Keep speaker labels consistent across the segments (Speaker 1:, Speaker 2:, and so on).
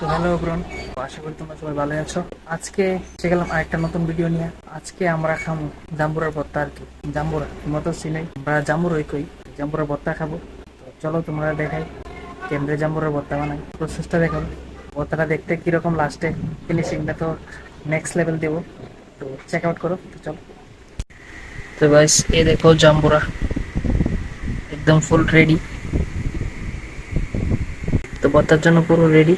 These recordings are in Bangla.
Speaker 1: তো হ্যালো তোমরা সবাই ভালো আছো। আজকে এসে গেলাম আরেকটা নতুন ভিডিও নিয়ে। আজকে আমরা খাব জাম্বুরার ভর্তা আর কি। জাম্বুরা, তোমরা তো চিনাই। আমরা জাম্বুরাই কই, জাম্বুরার ভর্তা খাব। চলো তোমরা দেখাই কেন্দ্রে জাম্বুরার ভর্তা বানাই। প্রসেসটা দেখাবো ভর্তাটা দেখতে কীরকম লাস্টে ফিনিশিংটা তো নেক্সট লেভেল দেবো। তো চেক আউট করো, তো চলো। তো গাইস এই দেখো জাম্বুরা। একদম ফুল রেডি তো ভর্তার জন্য পুরো রেডি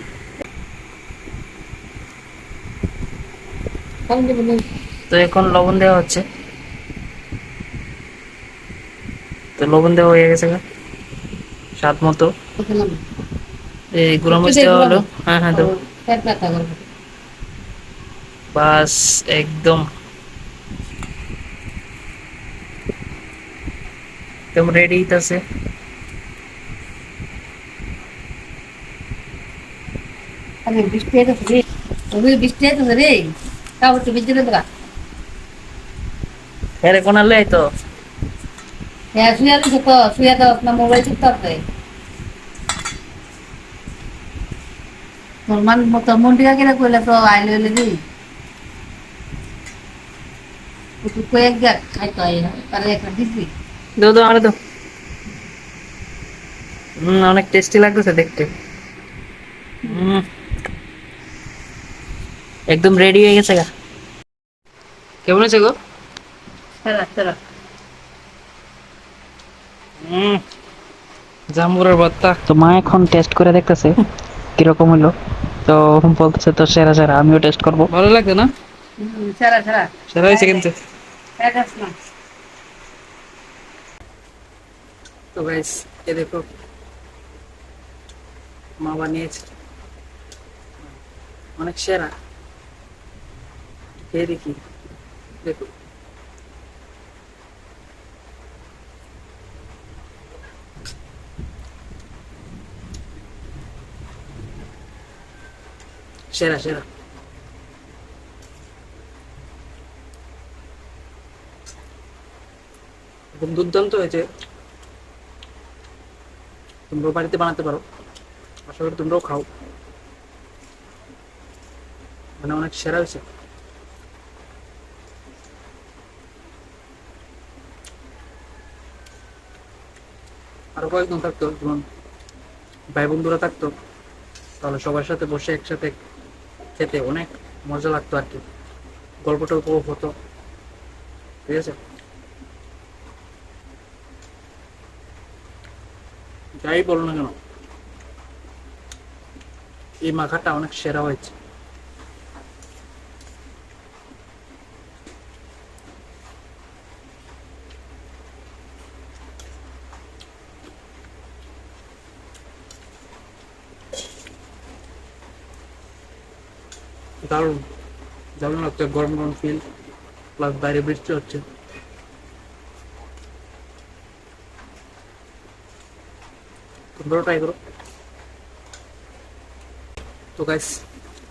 Speaker 1: তো এখন লবণ দেওয়া হচ্ছে। তো লবণ দেওয়া হয়ে গেছে গা। স্বাদ মতো। এই গুঁড়ো মরিচ দেওয়া হলো। হ্যাঁ হ্যাঁ দেবো। বাস একদম। একদম রেডি আছে।
Speaker 2: বৃষ্টি বৃষ্টি রে? তাও একটু ভিজে দেবো
Speaker 1: হ্যাঁ রে কোনালে তো
Speaker 2: শুয়ে তো? শুয়ে দাও আপনার মোবাইল টিপতে হবে তোর মান টিকা কিনা কইলে তো আইলে হইলে দি। কয়েক গা খাইতো আই দিবি।
Speaker 1: দাও আরে দাও হুম অনেক টেস্টি লাগতেছে দেখতে। হুম একদম রেডি হয়ে গেছে গা। কেমন আছে গো? জাম্বুরের ভর্তা তো মা এখন টেস্ট করে দেখতেছে কীরকম হলো। তো বলতেছে তো সেরা সেরা আমিও টেস্ট করব। ভালো লাগছে না?
Speaker 2: সেরা সেরা।
Speaker 1: সেরা হয়েছে কিন্তু।
Speaker 2: হ্যাঁ
Speaker 1: তো গাইস এ দেখো। মা বানিয়েছে। অনেক সেরা। দেখি। দেখো। সেরা সেরা। দুর্দান্ত হয়েছে। তোমরাও বাড়িতে বানাতে পারো। আশা করি তোমরাও খাও। মানে অনেক সেরা হয়েছে। আরও কয়েকজন থাকতো যেমন ভাই বন্ধুরা থাকতো, তাহলে সবার সাথে বসে একসাথে খেতে অনেক মজা লাগতো আর কি। গল্পটা উপভোগ হতো। ঠিক আছে? যাই বলো না কেন, এই মাখাটা অনেক সেরা হয়েছে। দারুণ দারুণ লাগছে গরম গরম ফিল প্লাস বাইরে বৃষ্টি হচ্ছে। তোমরাও ট্রাই করো। তো গাইস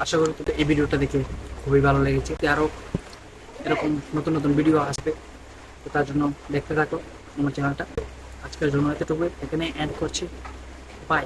Speaker 1: আশা করি তোদের এই ভিডিওটা দেখে খুবই ভালো লেগেছে। আরও এরকম নতুন নতুন ভিডিও আসবে, তো তার জন্য দেখতে থাকো আমার চ্যানেলটা আজকের জন্য এতটুকু এখানে অ্যাড করছি। বাই